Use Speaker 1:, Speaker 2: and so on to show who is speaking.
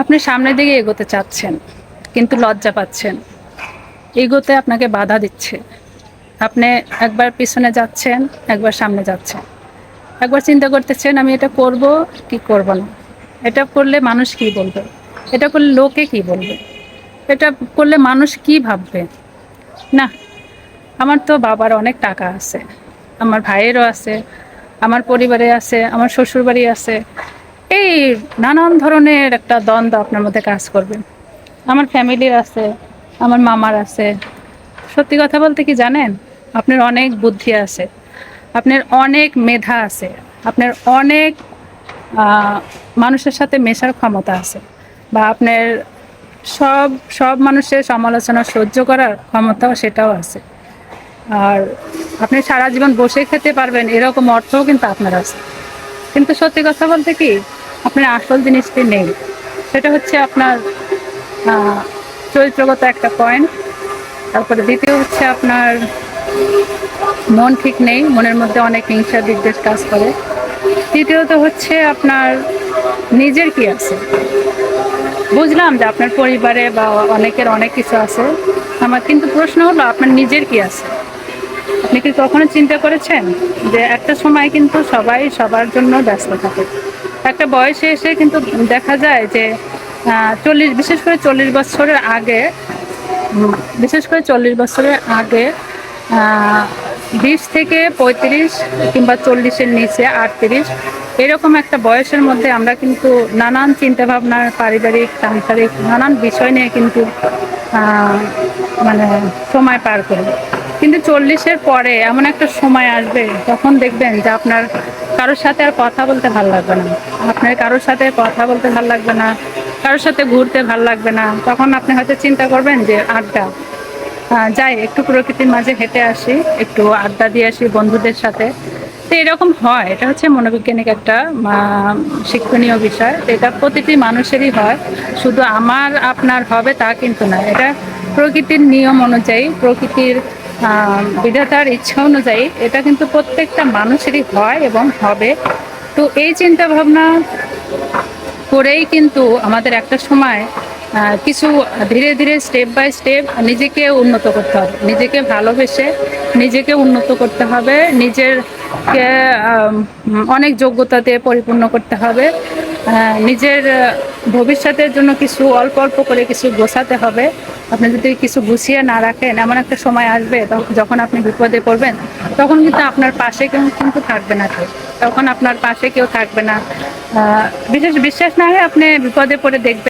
Speaker 1: আপনি সামনের দিকে এগোতে চাচ্ছেন, কিন্তু লজ্জা পাচ্ছেন। এগোতে আপনাকে বাধা দিচ্ছে। আপনি একবার পিছনে যাচ্ছেন, একবার সামনে যাচ্ছেন। একবার চিন্তা করতেছেন, আমি এটা করব কি করব না? এটা করলে মানুষ কি বলবে? এটা করলে লোকে কি বলবে? এটা করলে মানুষ কি ভাববে? না, আমার তো বাবার অনেক টাকা আছে। আমার ভাইয়েরও আছে, আমার পরিবারে আছে, আমার শ্বশুরবাড়ি আছে। নানান ধরনের একটা দ্বন্দ্ব আপনার মধ্যে কাজ করবে। আমার ফ্যামিলির আছে, আমার মামার আছে। সত্যি কথা বলতে কি জানেন? আপনার অনেক বুদ্ধি আছে, আপনার অনেক মেধা আছে, আপনার অনেক মানুষের সাথে মেশার ক্ষমতা আছে বা আপনার সব সব মানুষের সমালোচনা সহ্য করার ক্ষমতাও সেটাও আছে। আর আপনি সারা জীবন বসে খেতে পারবেন, এরকম অর্থও কিন্তু আপনার আছে। কিন্তু সত্যি কথা বলতে কি আপনার আসল জিনিসটি নেই। সেটা হচ্ছে আপনার চরিত্রগত একটা পয়েন্ট তারপরে দ্বিতীয় হচ্ছে আপনার, মন ঠিক নেই, মনের মধ্যে অনেক হিংসা, বিদ্বেষ কাজ করে। তৃতীয়ত হচ্ছে আপনার নিজের কি আছে? বুঝলাম যে আপনার পরিবারে বা অনেকের অনেক কিছু আছে। আমার কিন্তু প্রশ্ন হলো, আপনার নিজের কি আছে? আপনি কি কখনো চিন্তা করেছেন যে একটা সময় কিন্তু সবাই সবার জন্য ব্যস্ত থাকে? একটা বয়সে এসে কিন্তু দেখা যায় যে চল্লিশ, বিশেষ করে চল্লিশ বছরের আগে, বিশেষ করে চল্লিশ বছরের আগে বিশ থেকে পঁয়ত্রিশ কিংবা চল্লিশের নিচে আটত্রিশ, এরকম একটা বয়সের মধ্যে আমরা কিন্তু নানান চিন্তাভাবনার পারিবারিক, সাংসারিক নানান বিষয় নিয়ে কিন্তু মানে সময় পার করি। কিন্তু চল্লিশের পরে এমন একটা সময় আসবে তখন দেখবেন যে আপনার কারোর সাথে আর কথা বলতে ভালো লাগবে না। আপনার কারোর সাথে কথা বলতে ভালো লাগবে না, কারোর সাথে ঘুরতে ভালো লাগবে না। তখন আপনি হয়তো চিন্তা করবেন যে আড্ডা। যাই, একটু প্রকৃতির মাঝে হেঁটে আসি, একটু আড্ডা দিয়ে আসি বন্ধুদের সাথে। তো এরকম হয়, এটা হচ্ছে মনোবৈজ্ঞানিক একটা শিক্ষণীয় বিষয়। এটা প্রতিটি মানুষেরই হয়। শুধু আমার, আপনার হবে তা কিন্তু না। এটা প্রকৃতির নিয়ম অনুযায়ী, প্রকৃতির বিধাতার ইচ্ছা অনুযায়ী এটা কিন্তু প্রত্যেকটা মানুষেরই হয় এবং হবে। তো এই চিন্তা ভাবনা করেই কিন্তু আমাদের একটা সময় কিছু ধীরে ধীরে স্টেপ বাই স্টেপ নিজেকে উন্নত করতে হবে। নিজেকে ভালোবেসে নিজেকে উন্নত করতে হবে। নিজেরকে অনেক যোগ্যতা দিয়ে পরিপূর্ণ করতে হবে। নিজের ভবিষ্যতের জন্য কিছু অল্প অল্প করে কিছু গোছাতে হবে। আপনি যদি কিছু গুছিয়ে না রাখেন, এমন একটা সময় আসবে যখন আপনি বিপদে পড়বেন, তখন কিন্তু আপনার পাশে কেউ কিন্তু থাকবে না কেউ তখন আপনার পাশে কেউ থাকবে না। বিশেষ, বিশ্বাস না হয় আপনি বিপদে পড়ে দেখবেন।